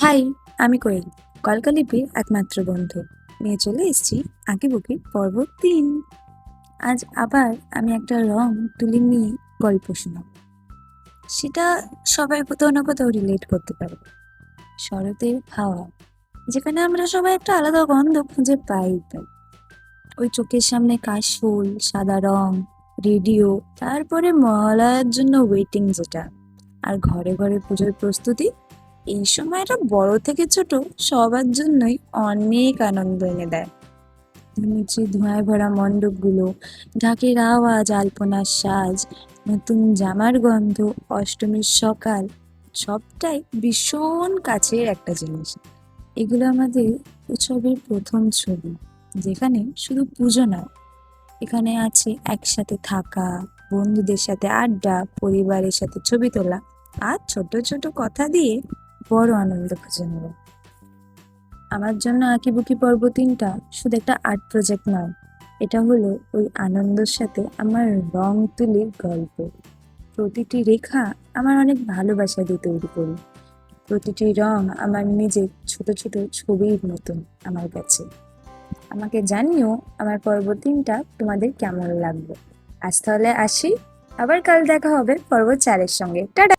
High আমি কোয়েল। কলকালিপির একমাত্র বন্ধু। নিয়ে চলে এসেছি আঁকিবুকি পর্ব তিন। আজ আবার আমি একটা রং তুলি নিয়ে গল্প শোনাব। সেটা সবাই কোথাও না কোথাও রিলেট করতে পারবে শরতের হাওয়া, যেখানে আমরা সবাই একটা আলাদা গন্ধ খুঁজে পাই। পাই ওই চোখের সামনে কাশফুল সাদা রং রেডিও তারপরে মহালয়ার জন্য ওয়েটিং যেটা। আর ঘরে ঘরে পুজোর প্রস্তুতি এই সময়টা বড় থেকে ছোট সবার জন্যই অনেক আনন্দ এনে দেয়। নিচে ধোঁয়ায় ভরা মণ্ডপগুলো, ঢাকের আওয়াজ, আলপনার সাজ, নতুন জামার গন্ধ, অষ্টমীর সকাল, সবটাই ভীষণ কাছের একটা জিনিস। এগুলো আমাদের উৎসবের প্রথম ছবি, যেখানে শুধু পুজো নয়, এখানে আছে একসাথে থাকা, বন্ধুদের সাথে আড্ডা, পরিবারের সাথে ছবি তোলা, আর ছোট ছোট কথা দিয়ে বড় আনন্দ খুঁজে নেব। আমার জন্য আঁকিবুকি পর্ব তিনটা শুধু একটা আর্ট প্রজেক্ট নয়, এটা হলো ওই আনন্দের সাথে আমার রং তুলির গল্প। প্রতিটি রেখা আমার অনেক ভালোবাসা দিয়ে তৈরি করি। প্রতিটি রং আমার নিজের ছোট ছোট ছবির মতন আমার কাছে। আমাকে জানিও আমার পর্ব তিনটা তোমাদের কেমন লাগবে আজ তাহলে আসি, আবার কাল দেখা হবে পর্ব চারের সঙ্গে। টাটা!